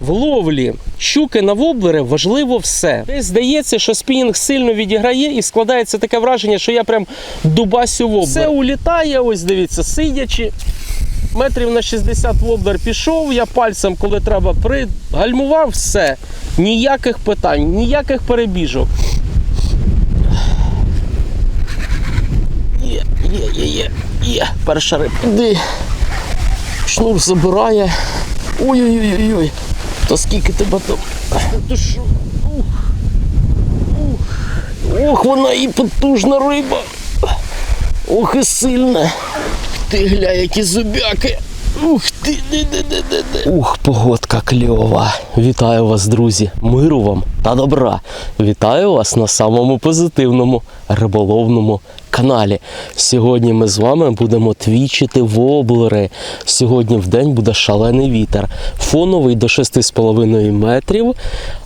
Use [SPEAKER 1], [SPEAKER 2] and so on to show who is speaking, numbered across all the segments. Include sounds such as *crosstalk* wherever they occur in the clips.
[SPEAKER 1] В ловлі щуки на воблери важливо все. Десь здається, що спінінг сильно відіграє і складається таке враження, що я прям дубасю воблер. Все улітає, ось дивіться, сидячи. Метрів на 60 воблер пішов, я пальцем, коли треба, пригальмував, все. Ніяких питань, ніяких перебіжок. Є, є, є, є, є. Перша рибка. Шнур забирає. Ой-ой-ой-ой. То скільки тебе там? Ух. Ух. Ох, вона і потужна риба. Ох і сильна. Ти гля, які зубяки. Ух ти, де, де, де, де. Ух, погодка кльова. Вітаю вас, друзі. Миру вам та добра. Вітаю вас на самому позитивному риболовному каналі. Сьогодні ми з вами будемо твічити воблери. Сьогодні в день буде шалений вітер. Фоновий до 6,5 метрів,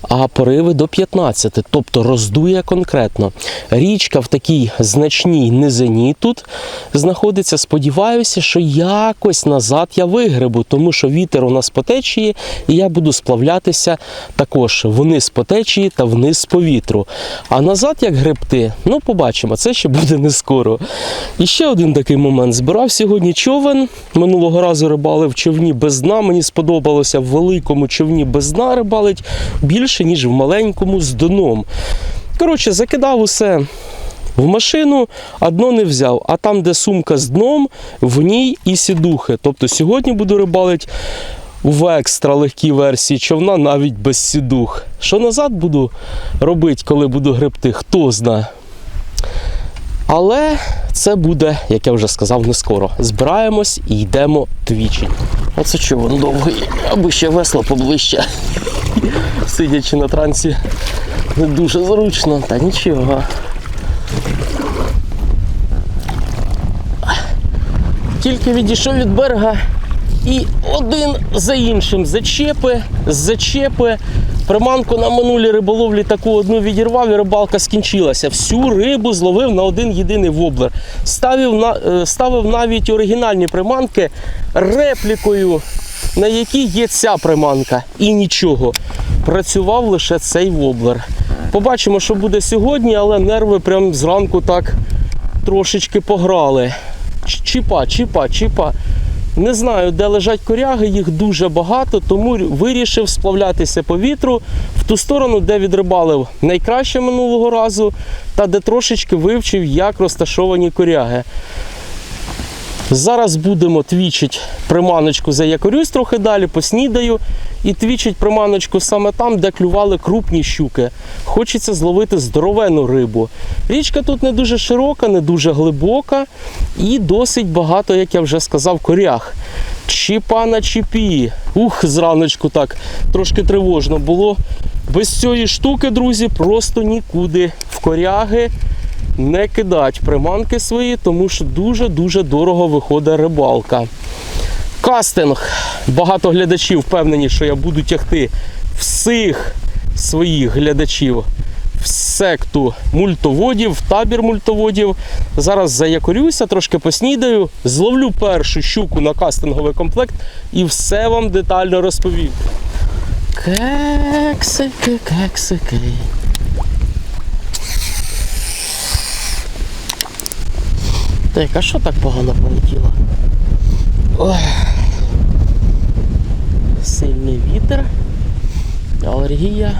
[SPEAKER 1] а пориви до 15, тобто роздує конкретно. Річка в такій значній низині тут знаходиться. Сподіваюся, що якось назад я вигребу, тому що вітер у нас по течії, і я буду сплавлятися також вниз по течії та вниз по вітру. А назад як гребти, ну побачимо, це ще буде не скоро. І ще один такий момент. Збирав сьогодні човен. Минулого разу рибалив в човні без дна. Мені сподобалося в великому човні без дна рибалить більше, ніж в маленькому з дном. Коротше, закидав усе в машину, а не взяв. А там, де сумка з дном, в ній і сідухи. Тобто сьогодні буду рибалити в екстра легкій версії човна навіть без сідух. Що назад буду робити, коли буду гребти, хто знає. Але це буде, як я вже сказав, не скоро. Збираємось і йдемо твічі. Оце човен довгий, аби ще весло поближче. Сидячи на трансі, не дуже зручно, та нічого. Тільки відійшов від берега і один за іншим зачепи, зачепи. Приманку на минулій риболовлі таку одну відірвав і рибалка скінчилася. Всю рибу зловив на один єдиний воблер. Ставив, на, е, ставив навіть оригінальні приманки реплікою, на якій є ця приманка. І нічого. Працював лише цей воблер. Побачимо, що буде сьогодні, але нерви прям зранку так трошечки пограли. Чіпа, чіпа, чіпа. Не знаю, де лежать коряги, їх дуже багато, тому вирішив сплавлятися по вітру в ту сторону, де відрибалив найкраще минулого разу, та де трошечки вивчив, як розташовані коряги. Зараз будемо твічити приманочку, заякорюсь трохи далі, поснідаю і твічить приманочку саме там, де клювали крупні щуки. Хочеться зловити здоровену рибу. Річка тут не дуже широка, не дуже глибока і досить багато, як я вже сказав, корях. Чіпа на чіпі. Ух, зраночку так трошки тривожно було. Без цієї штуки, друзі, просто нікуди. В коряги не кидать приманки свої, тому що дуже-дуже дорого виходить рибалка. Кастинг. Багато глядачів впевнені, що я буду тягти всіх своїх глядачів в секту мультоводів, в табір мультоводів. Зараз заякорюся, трошки поснідаю, зловлю першу щуку на кастинговий комплект і все вам детально розповім. Кексики, кексики. Так, а що так погано полетіло? Ой. Сильний вітер, алергія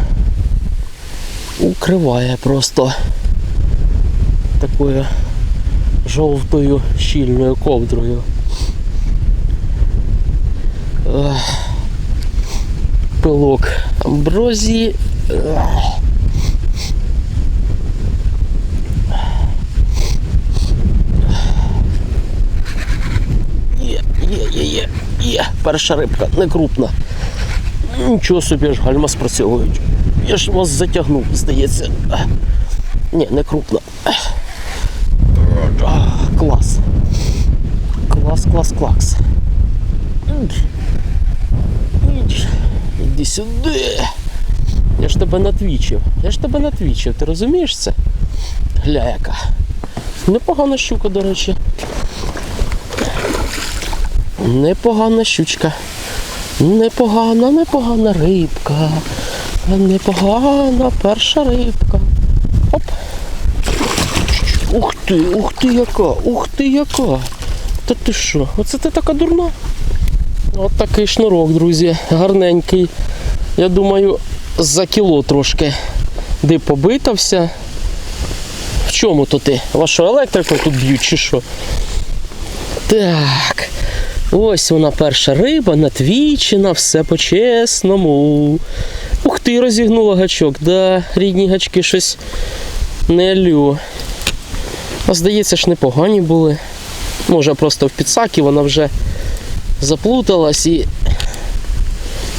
[SPEAKER 1] укриває просто такою жовтою щільною ковдрою. Пилок амброзії. Ох. Є, є, є, є. Перша рибка, не крупна. Нічого собі ж гальма спрацьовують. Я ж вас затягнув, здається. Ні, не крупна. Клас. Клас, клас, клас. Іди сюди. Я ж тебе натвічив. Я ж тебе натвічив, ти розумієш це? Гля яка. Непогана щука, до речі. Непогана щучка. Непогана, непогана рибка. Непогана перша рибка. Оп. Ух ти, ух ти яка, ух ти яка. Та ти що? Оце ти така дурна? От такий шнурок, друзі, гарненький. Я думаю, за кіло трошки. Де побитався. В чому то ти? Вашу електрику тут б'ють чи що? Так. Ось вона перша риба, натвічена, все по-чесному. Ух ти, розігнула гачок. Да, рідні гачки щось не лю. А здається ж, непогані були. Може просто в підсакі вона вже заплуталась і,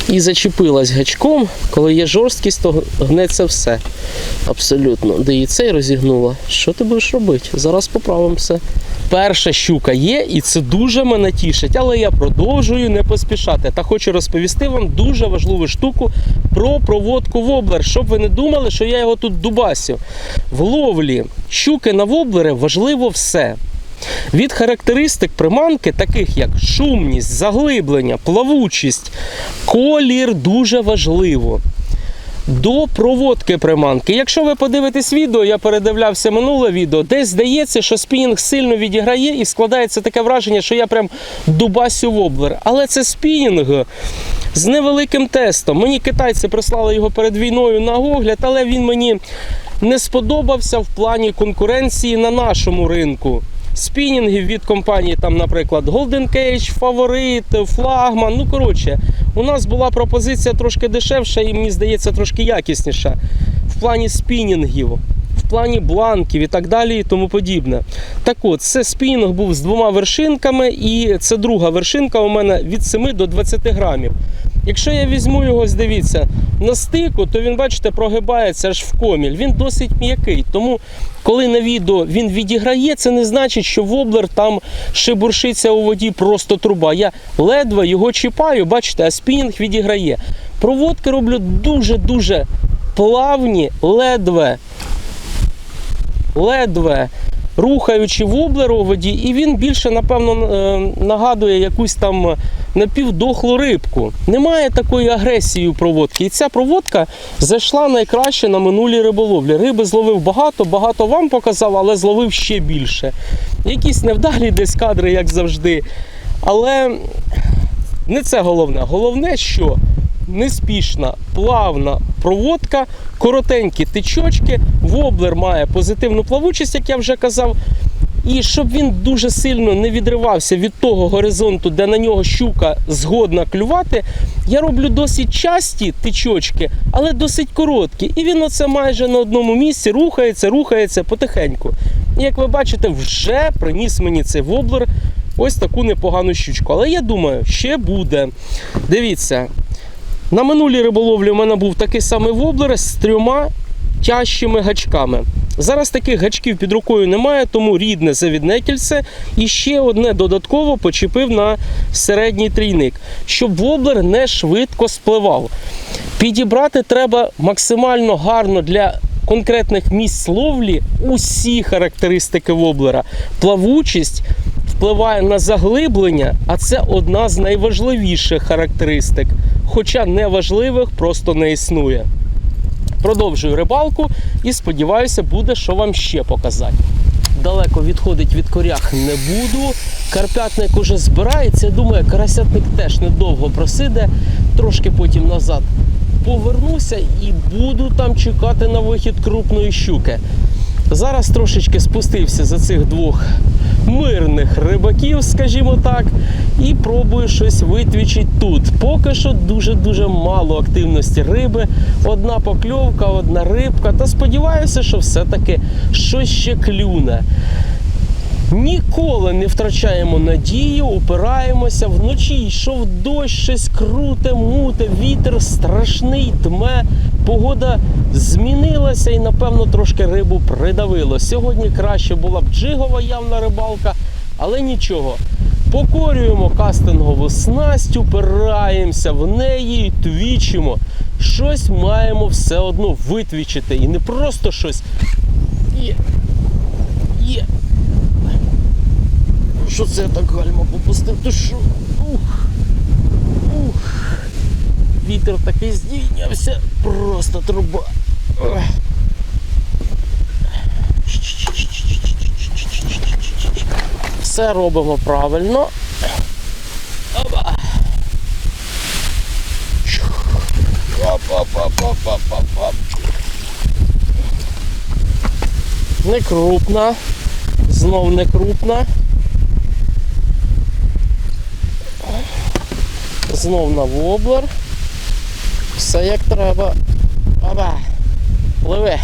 [SPEAKER 1] і зачепилась гачком. Коли є жорсткість, то гнеться все. Абсолютно. Де і цей розігнула. Що ти будеш робити? Зараз поправимо все. Перша щука є, і це дуже мене тішить, але я продовжую не поспішати. Та хочу розповісти вам дуже важливу штуку про проводку воблер, щоб ви не думали, що я його тут дубасю. В ловлі щуки на воблери важливо все. Від характеристик приманки, таких як шумність, заглиблення, плавучість, колір дуже важливо. До проводки приманки. Якщо ви подивитесь відео, я передивлявся минуле відео, десь здається, що спінінг сильно відіграє і складається таке враження, що я прям дубасю воблер. Але це спінінг з невеликим тестом. Мені китайці прислали його перед війною на огляд, але він мені не сподобався в плані конкуренції на нашому ринку. Спінінгів від компанії, там, наприклад, Golden Cage, Фаворит, Флагман. Ну, коротше, у нас була пропозиція трошки дешевша і мені здається трошки якісніша в плані спінінгів, в плані бланків і так далі, і тому подібне. Так от, це спінінг був з двома вершинками, і це друга вершинка у мене від 7 до 20 грамів. Якщо я візьму його, дивіться, на стику, то він, бачите, прогибається аж в коміль. Він досить м'який. Тому, коли на відео він відіграє, це не значить, що воблер там шебуршиться у воді просто труба. Я ледве його чіпаю, бачите, а спінінг відіграє. Проводки роблю дуже-дуже плавні, ледве. Ледве. Рухаючи воблер у і він більше, напевно, е, нагадує якусь там напівдохлу рибку. Немає такої агресії у проводки. І ця проводка зайшла найкраще на минулій риболовлі. Риби зловив багато, багато вам показав, але зловив ще більше. Якісь невдалі десь кадри, як завжди. Але не це головне. Головне, що неспішна, плавна проводка, коротенькі тичочки, воблер має позитивну плавучість, як я вже казав. І щоб він дуже сильно не відривався від того горизонту, де на нього щука згодна клювати, я роблю досить часті тичочки, але досить короткі. І він оце майже на одному місці рухається, рухається потихеньку. І як ви бачите, вже приніс мені цей воблер ось таку непогану щучку. Але я думаю, ще буде. Дивіться, на минулій риболовлі у мене був такий самий воблер з трьома тяжчими гачками. Зараз таких гачків під рукою немає, тому рідне завідне кільце і ще одне додатково почепив на середній трійник, щоб воблер не швидко спливав. Підібрати треба максимально гарно для конкретних місць ловлі усі характеристики воблера. Плавучість впливає на заглиблення, а це одна з найважливіших характеристик. Хоча неважливих просто не існує. Продовжую рибалку і сподіваюся, буде що вам ще показати. Далеко відходить від корях не буду. Карпятник уже збирається. Я думаю, карасятник теж недовго просиде, трошки потім назад повернуся і буду там чекати на вихід крупної щуки. Зараз трошечки спустився за цих двох мирних рибаків, скажімо так, і пробую щось витвічити тут. Поки що дуже-дуже мало активності риби. Одна покльовка, одна рибка. Та сподіваюся, що все-таки щось ще клюне. Ніколи не втрачаємо надію, упираємося. Вночі йшов дощ, щось круте, муте, вітер страшний, дме. Погода змінилася і, напевно, трошки рибу придавило. Сьогодні краще була б джигова явна рибалка, але нічого. Покорюємо кастингову снасть, упираємося в неї і твічимо. Щось маємо все одно витвічити. І не просто щось. Є. Є. Що це так гальма попустив? Ти що? Ух. Вітер такий здійнявся. Просто труба. Все робимо правильно. Опа. Не крупна. Знов не крупна. Знов на воблер. Все як треба. Опа. Пливе.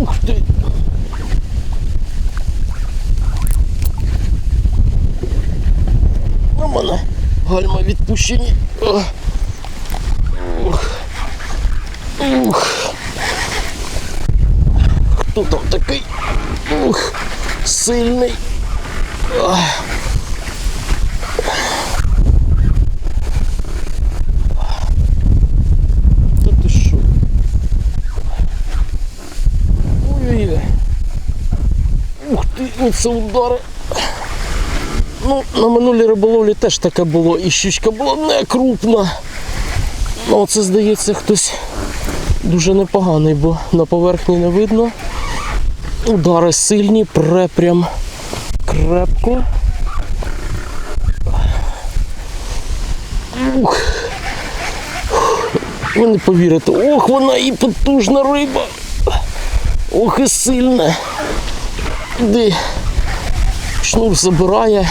[SPEAKER 1] Ух ти. Гальма відпущені. Ух. Ух. Хто там такий? Ух. Сильний. Ах. Ой-ой-ой. Ух ти, ну це удари. Ну, на минулій риболовлі теж таке було, і щучка була не крупна. Ну, це здається хтось дуже непоганий, бо на поверхні не видно. Удари сильні, пре прям крепко. Ух. Ви не повірите. Ох, вона і потужна риба. Ох і сильна. Де? Шнур забирає.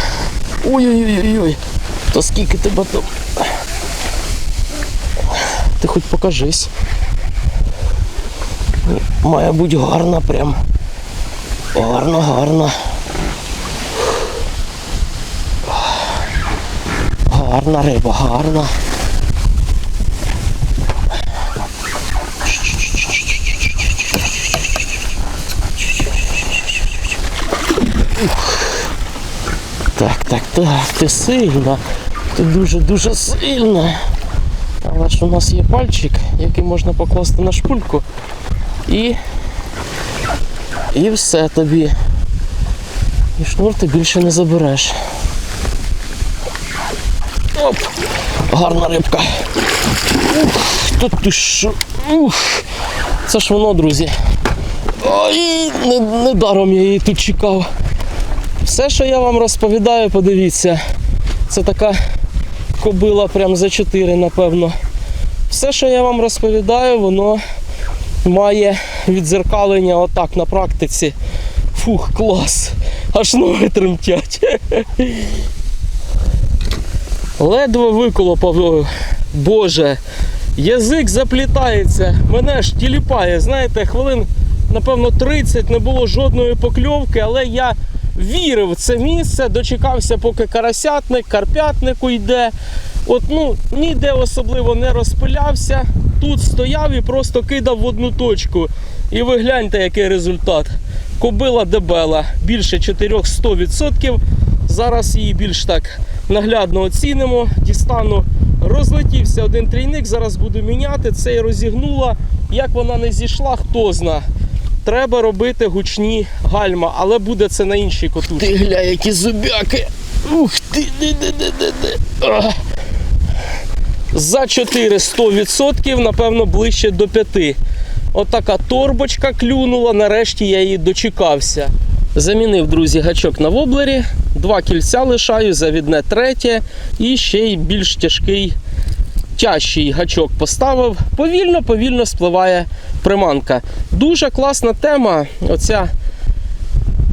[SPEAKER 1] Ой-ой-ой-ой. Та скільки тебе там? Ти хоч покажись. Має бути гарна прям. Гарна, гарна. Гарна риба, гарна. Так, так, так, ти сильна. Ти дуже-дуже сильна. Але ж у нас є пальчик, який можна покласти на шпульку. І. І все тобі. І шнур ти більше не забереш. Оп! Гарна рибка. Ух, та ти що? Ух! Це ж воно, друзі. Ой, не, не я її тут чекав. Все, що я вам розповідаю, подивіться. Це така кобила прям за 4, напевно. Все, що я вам розповідаю, воно має відзеркалення отак на практиці. Фух, клас. Аж ноги тремтять. Ледве виколопав. Боже, язик заплітається, мене ж тіліпає. Знаєте, хвилин, напевно, 30 не було жодної покльовки, але я вірив в це місце, дочекався, поки карасятник, карпятник уйде. От, ну, ніде особливо не розпилявся. Тут стояв і просто кидав в одну точку. І ви гляньте, який результат. Кобила дебела, більше 400%. Зараз її більш так наглядно оцінимо. Дістану, розлетівся один трійник, зараз буду міняти. Цей розігнула. Як вона не зійшла, хто зна. Треба робити гучні гальма, але буде це на іншій котушці. Ти гля, які зубяки. Ух ти, де, де, де, де, де. За 400%, напевно, ближче до 5. Отака торбочка клюнула, нарешті я її дочекався. Замінив, друзі, гачок на воблері, два кільця лишаю, завідне третє і ще й більш тяжкий тяжчий гачок поставив. Повільно, повільно спливає приманка. Дуже класна тема. Оця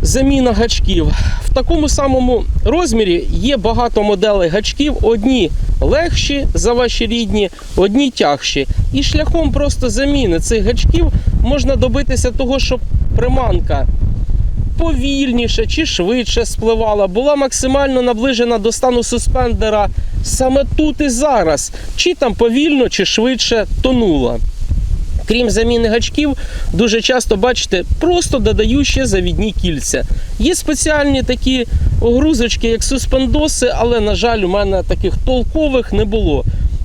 [SPEAKER 1] заміна гачків. В такому самому розмірі є багато моделей гачків. Одні легші за ваші рідні, одні тягші. І шляхом просто заміни цих гачків можна добитися того, щоб приманка повільніше чи швидше спливала, була максимально наближена до стану суспендера саме тут і зараз, чи там повільно, чи швидше тонула. Крім заміни гачків, дуже часто бачите, просто додаю ще завідні кільця. Є спеціальні такі огрузочки, як суспендоси, але, на жаль, у мене таких толкових не було.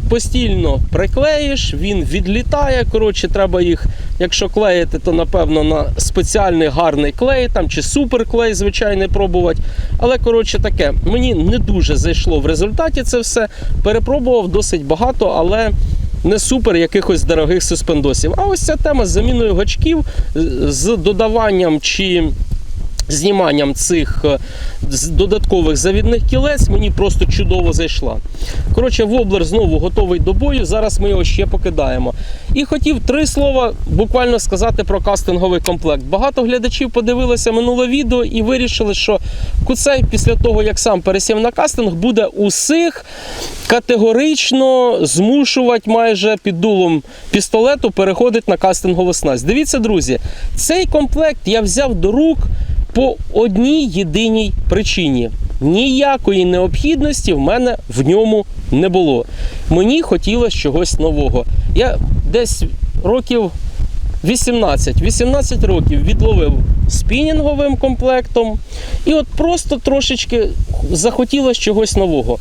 [SPEAKER 1] Постійно приклеїш, він відлітає. Коротше, треба їх, якщо клеїти, то напевно на спеціальний гарний клей там чи суперклей, звичайний пробувати. Але коротше таке, мені не дуже зайшло в результаті це все. Перепробував досить багато, але не супер якихось дорогих суспендосів. А ось ця тема з заміною гачків, з додаванням чи зніманням цих е, додаткових завідних кілець мені просто чудово зайшла. Коротше, воблер знову готовий до бою. Зараз ми його ще покидаємо. І хотів три слова буквально сказати про кастинговий комплект. Багато глядачів подивилися минуле відео і вирішили, що куцей після того, як сам пересів на кастинг, буде усіх категорично змушувати майже під дулом пістолету переходить на кастингову снасть. Дивіться, друзі, цей комплект я взяв до рук по одній єдиній причині. Ніякої необхідності в мене в ньому не було. Мені хотілося чогось нового. Я десь років 18, 18 років відловив спінінговим комплектом, і от просто трошечки захотілося чогось нового.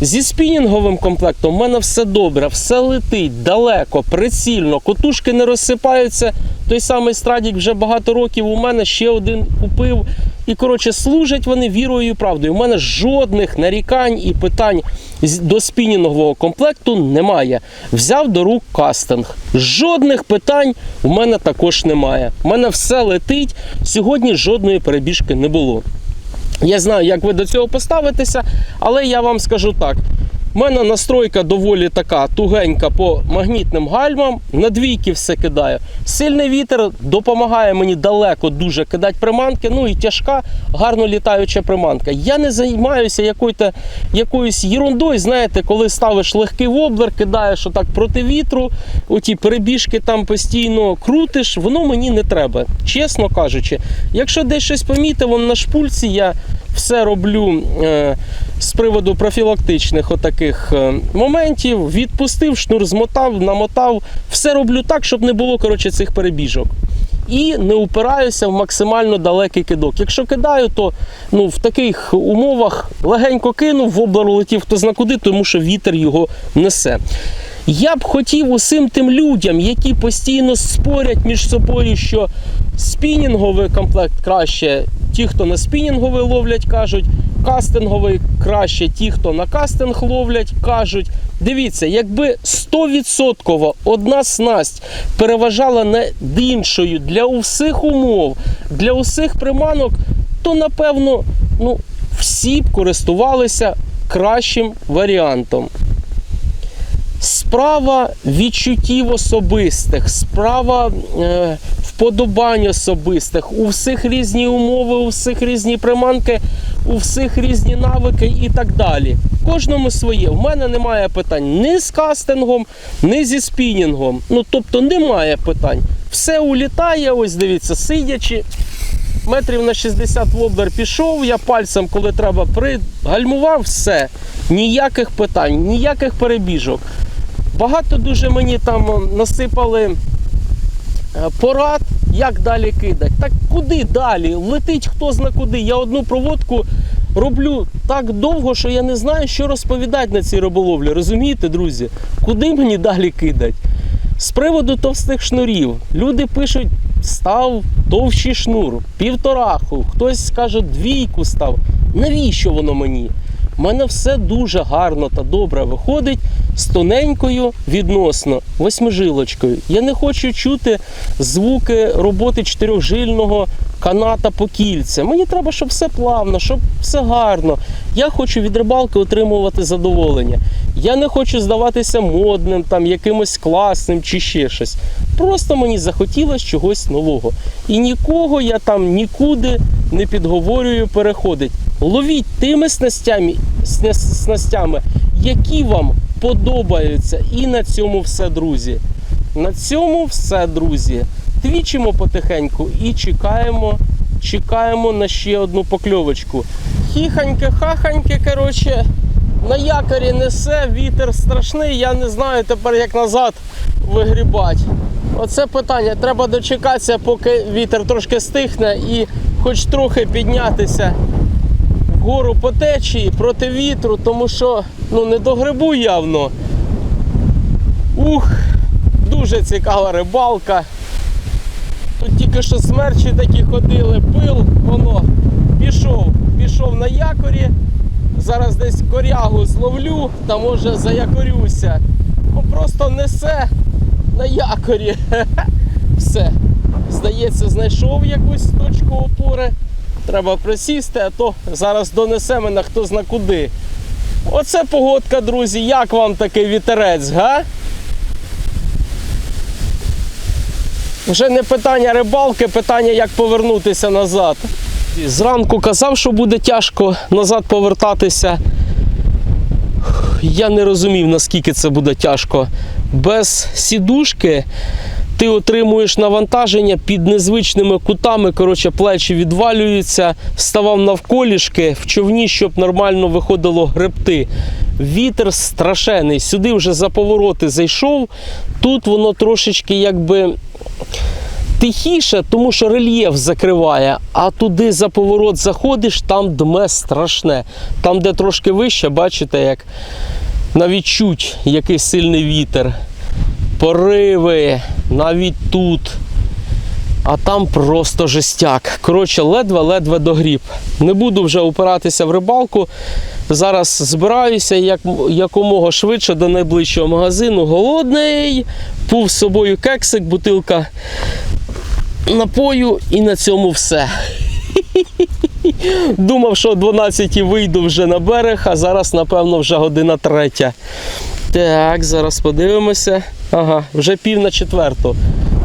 [SPEAKER 1] Зі спінінговим комплектом в мене все добре, все летить далеко, прицільно, котушки не розсипаються. Той самий страдік вже багато років у мене ще один купив. І коротше служать вони вірою і правдою. У мене жодних нарікань і питань до спінінгового комплекту немає. Взяв до рук кастинг. Жодних питань у мене також немає. У мене все летить. Сьогодні жодної перебіжки не було. Я знаю, як ви до цього поставитеся, але я вам скажу так. У мене настройка доволі така тугенька по магнітним гальмам. На двійки все кидаю. Сильний вітер допомагає мені далеко дуже кидати приманки. Ну і тяжка, гарно літаюча приманка. Я не займаюся якою-то, якоюсь ерундою, знаєте, коли ставиш легкий воблер, кидаєш отак проти вітру, оті перебіжки там постійно крутиш, воно мені не треба, чесно кажучи. Якщо десь щось помітив, вон на шпульці я все роблю е, з приводу профілактичних отаких е, моментів. Відпустив, шнур змотав, намотав. Все роблю так, щоб не було коротше, цих перебіжок. І не упираюся в максимально далекий кидок. Якщо кидаю, то ну, в таких умовах легенько кинув, воблер улетів хто зна куди, тому що вітер його несе. Я б хотів усім тим людям, які постійно спорять між собою, що спінінговий комплект краще, ті, хто на спінінговий ловлять, кажуть, кастинговий краще, ті, хто на кастинг ловлять, кажуть. Дивіться, якби 100% одна снасть переважала над іншою для усіх умов, для усіх приманок, то напевно ну, всі б користувалися кращим варіантом. Справа відчуттів особистих, справа е, вподобань особистих. У всіх різні умови, у всіх різні приманки, у всіх різні навики і так далі. Кожному своє. В мене немає питань ні з кастингом, ні зі спінінгом. Ну тобто немає питань. Все улітає, ось дивіться, сидячи. Метрів на 60 воблер пішов, я пальцем, коли треба, пригальмував, все. Ніяких питань, ніяких перебіжок. Багато дуже мені там насипали е, порад, як далі кидати. Так куди далі? Летить хто зна куди. Я одну проводку роблю так довго, що я не знаю, що розповідати на цій риболовлі. Розумієте, друзі? Куди мені далі кидати? З приводу товстих шнурів. Люди пишуть, став товщий шнур, півтораху, хтось скаже двійку став. Навіщо воно мені? У мене все дуже гарно та добре виходить з тоненькою відносно восьмижилочкою. Я не хочу чути звуки роботи чотирьохжильного каната по кільця. Мені треба, щоб все плавно, щоб все гарно. Я хочу від рибалки отримувати задоволення. Я не хочу здаватися модним, там якимось класним чи ще щось. Просто мені захотілося чогось нового. І нікого я там нікуди не підговорюю переходить. Ловіть тими снастями, снастями, які вам подобаються. І на цьому все, друзі. На цьому все, друзі. Твічимо потихеньку і чекаємо, чекаємо на ще одну покльовочку. Хіханьке, хаханьке, коротше, на якорі несе, вітер страшний, я не знаю тепер як назад вигрібати. Оце питання. Треба дочекатися, поки вітер трошки стихне і хоч трохи піднятися вгору по течії проти вітру, тому що ну, не до грибу явно. Ух, дуже цікава рибалка. Тут тільки що смерчі такі ходили, пил, воно пішов, пішов на якорі. Зараз десь корягу зловлю та може заякорюся. Ну, просто несе на якорі. *laughs* Все. Здається, знайшов якусь точку опори. Треба присісти, а то зараз донесе мене хто зна куди. Оце погодка, друзі. Як вам такий вітерець, га? Вже не питання рибалки, питання, як повернутися назад. Зранку казав, що буде тяжко назад повертатися. Я не розумів, наскільки це буде тяжко. Без сідушки ти отримуєш навантаження під незвичними кутами. Коротше, плечі відвалюються, ставав навколішки в човні, щоб нормально виходило гребти. Вітер страшенний. Сюди вже за повороти зайшов. Тут воно трошечки якби тихіше, тому що рельєф закриває, а туди за поворот заходиш, там дме страшне. Там, де трошки вище, бачите, як навіть чуть який сильний вітер. Пориви, навіть тут. А там просто жестяк. Коротше, ледве-ледве догріб. Не буду вже упиратися в рибалку. Зараз збираюся як, якомога швидше до найближчого магазину. Голодний. Пув з собою кексик, бутилка напою і на цьому все. *laughs* Думав, що о 12 вийду вже на берег, а зараз, напевно, вже година третя. Так, зараз подивимося. Ага, вже пів на четверту.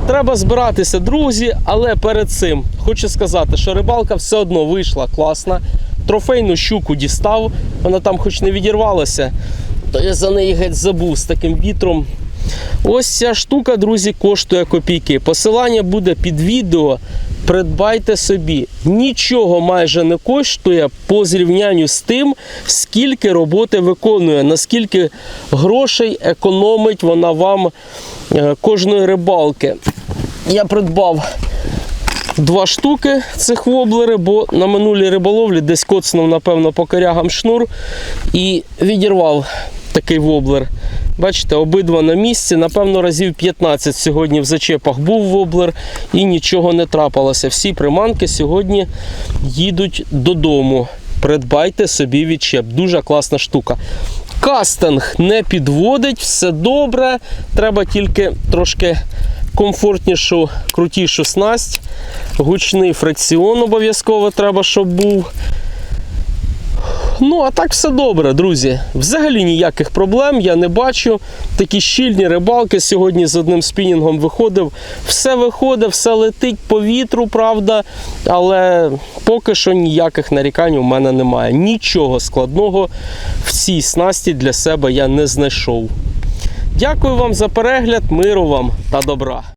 [SPEAKER 1] Треба збиратися, друзі, але перед цим хочу сказати, що рибалка все одно вийшла класна. Трофейну щуку дістав, вона там хоч не відірвалася, то я за неї геть забув з таким вітром. Ось ця штука, друзі, коштує копійки. Посилання буде під відео. Придбайте собі. Нічого майже не коштує по зрівнянню з тим, скільки роботи виконує, наскільки грошей економить вона вам е, кожної рибалки. Я придбав два штуки цих воблери, бо на минулій риболовлі десь коцнув, напевно, по корягам шнур і відірвав такий воблер. Бачите, обидва на місці. Напевно, разів 15 сьогодні в зачепах був воблер і нічого не трапилося. Всі приманки сьогодні їдуть додому. Придбайте собі відчеп. Дуже класна штука. Кастинг не підводить, все добре. Треба тільки трошки комфортнішу, крутішу снасть. Гучний фрикціон обов'язково треба, щоб був. Ну, а так все добре, друзі. Взагалі ніяких проблем я не бачу. Такі щільні рибалки. Сьогодні з одним спінінгом виходив. Все виходить, все летить по вітру, правда. Але поки що ніяких нарікань у мене немає. Нічого складного в цій снасті для себе я не знайшов. Дякую вам за перегляд, миру вам та добра.